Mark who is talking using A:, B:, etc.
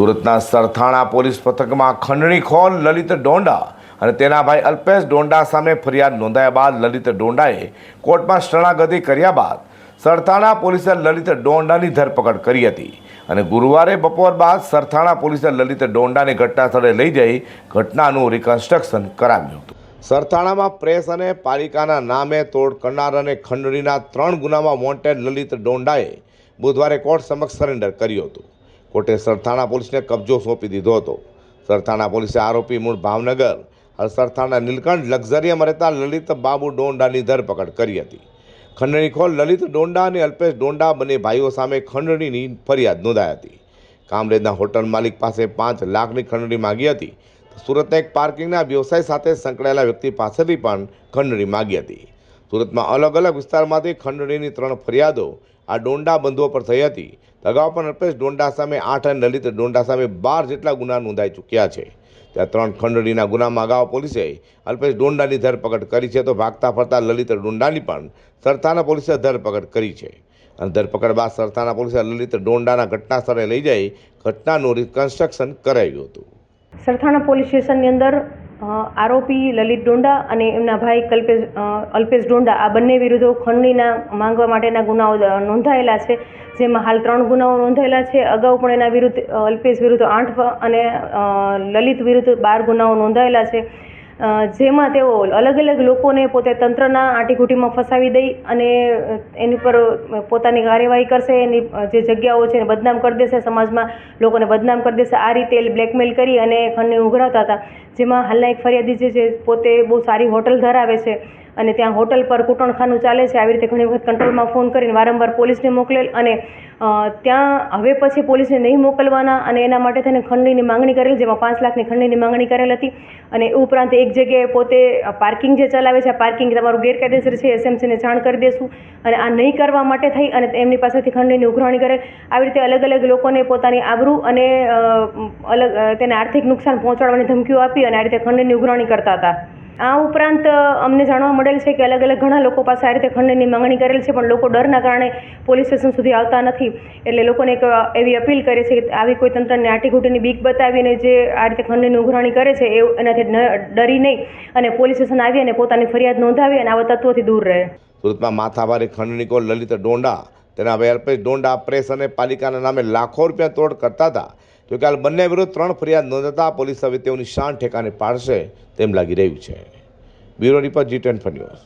A: સુરતના સરથાણા પોલીસ પથકમાં ખંડણીખોર લલિત ડોંડા અને તેના ભાઈ અલ્પેશ ડોંડા સામે ફરિયાદ નોંધાયા બાદ લલિત ડોંડાએ કોર્ટમાં શરણાગતિ કર્યા બાદ સરથાણા પોલીસે લલિત ડોંડાની ધરપકડ કરી હતી અને ગુરુવારે બપોર બાદ સરથાણા પોલીસે લલિત ડોંડાને ઘટના સ્થળે લઈ જઈ ઘટનાનું રિકન્સ્ટ્રક્શન કરાવ્યું હતું. સરથાણામાં પ્રેસ અને પાલિકાના નામે તોડ કરનાર અને ખંડણીના ત્રણ ગુનામાં વોન્ટેડ લલિત ડોંડાએ બુધવારે કોર્ટ સમક્ષ સરેન્ડર કર્યું હતું. કોર્ટે સરથાણા પોલીસને કબજો સોંપી દીધો હતો. સરથાણા પોલીસે આરોપી મૂળ ભાવનગર સરથાણા નીલકંઠ લક્ઝરિયમ રહેતા લલિત બાબુ ડોંડાની ધરપકડ કરી હતી. ખંડણીખોર લલિત ડોંડા અને અલ્પેશ ડોંડા બંને ભાઈઓ સામે ખંડણીની ફરિયાદ નોંધાઈ હતી. કામરેજના હોટલ માલિક પાસે પાંચ લાખની ખંડણી માગી હતી. સુરતના એક પાર્કિંગના વ્યવસાય સાથે સંકળાયેલા વ્યક્તિ પાસેથી પણ ખંડણી માગી હતી. સુરતમાં અલગ અલગ વિસ્તારમાંથી ખંડણીની ત્રણ ફરિયાદો આ ડોંડા બંધુઓ પર થઈ હતી. અગાઉ પણ અલ્પેશ ડોંડા સામે આઠ અને લલિત ડોંડા સામે બાર જેટલા ગુના નોંધાઈ ચૂક્યા છે. ત્યાં ત્રણ ખંડણીના ગુનામાં અગાઉ પોલીસે અલ્પેશ ડોંડાની ધરપકડ કરી છે તો ભાગતા ફરતા લલિત ડોંડાની પણ સરથાના પોલીસે ધરપકડ કરી છે. અને ધરપકડ બાદ સરથાના પોલીસે લલિત ડોંડાના ઘટના સ્થળે લઈ જઈ ઘટનાનું રિકન્સ્ટ્રક્શન કરાવ્યું હતું.
B: સરથાણા પોલીસ સ્ટેશનની અંદર આરોપી લલિત ડોંડા અને એમના ભાઈ કલ્પેશ અલ્પેશ ડોંડા, આ બંને વિરુદ્ધો ખંડણીના માંગવા માટેના ગુનાઓ નોંધાયેલા છે. જેમાં હાલ ત્રણ ગુનાઓ નોંધાયેલા છે. અગાઉ પણ એના વિરુદ્ધ, અલ્પેશ વિરુદ્ધ આઠ અને લલિત વિરુદ્ધ બાર ગુનાઓ નોંધાયેલા છે. જેમાં તેઓ અલગ અલગ લોકોને પોતે તંત્રના આંટીઘૂંટીમાં ફસાવી દઈ અને એની પર પોતાની કાર્યવાહી કરશે, એની જે જગ્યાઓ છે એને બદનામ કરી દેશે, સમાજમાં લોકોને બદનામ કરી દેશે, આ રીતે બ્લેકમેલ કરી અને ખંડણી ઉઘરાવતા હતા. જેમાં હાલના એક ફરિયાદી છે જે પોતે બહુ સારી હોટલ ધરાવે છે. અને ત્યાં હોટલ પર કૂટણખાનું ચાલે છે. આવી રીતે ઘણી વખત કંટ્રોલમાં ફોન કરીને વારંવાર પોલીસને મોકલેલ અને ત્યાં હવે પછી પોલીસને નહીં મોકલવાના અને એના માટે તેને ખંડણીની માંગણી કરેલ, જેમાં પાંચ લાખની ખંડણીની માંગણી કરેલ હતી. અને ઉપરાંત એક જગ્યાએ પોતે પાર્કિંગ જે ચલાવે છે પાર્કિંગ તમારું ગેરકાયદેસર છે, એસએમસીને જાણ કરી દેશું. અને આ નહીં કરવા માટે થઈ અને એમની પાસેથી ખંડણીની ઉઘરાણી કરેલ. આવી રીતે અલગ અલગ લોકોને પોતાની આબરૂ અને અલગ તેને આર્થિક નુકસાન પહોંચાડવાની ધમકીઓ આપી અને આ રીતે ખંડણીની ઉઘરાણી કરતા હતા. આ ઉપરાંત અમને જાણવા મળેલ છે કે અલગ અલગ ઘણા લોકો પાસે આ રીતે ખંડની માંગણી કરેલ છે, પણ લોકો ડરના કારણે પોલીસ સ્ટેશન સુધી આવતા નથી. એટલે લોકોને એક એવી અપીલ કરે છે કે આવી કોઈ તંત્રને આટીઘૂંટીની બીક બતાવીને જે આ રીતે ખંડણીની ઉઘરાણી કરે છે, એ એનાથી ડરી નહીં અને પોલીસ સ્ટેશન આવી અને પોતાની ફરિયાદ નોંધાવી અને આવા તત્વોથી દૂર રહે.
A: સુરતમાં માથાભારે ખંડણીખોર લલિત ડોંડા તેના ભાઈ અલ્પેશ ડોંડા પ્રેસ અને પાલિકાના નામે લાખો રૂપિયા તોડ કરતા હતા. જોકે હાલ બંને વિરુદ્ધ ત્રણ ફરિયાદ નોંધાતા પોલીસ હવે તેઓની શાન ઠેકાને પાડશે તેમ લાગી રહ્યું છે. Bureau report G ten news.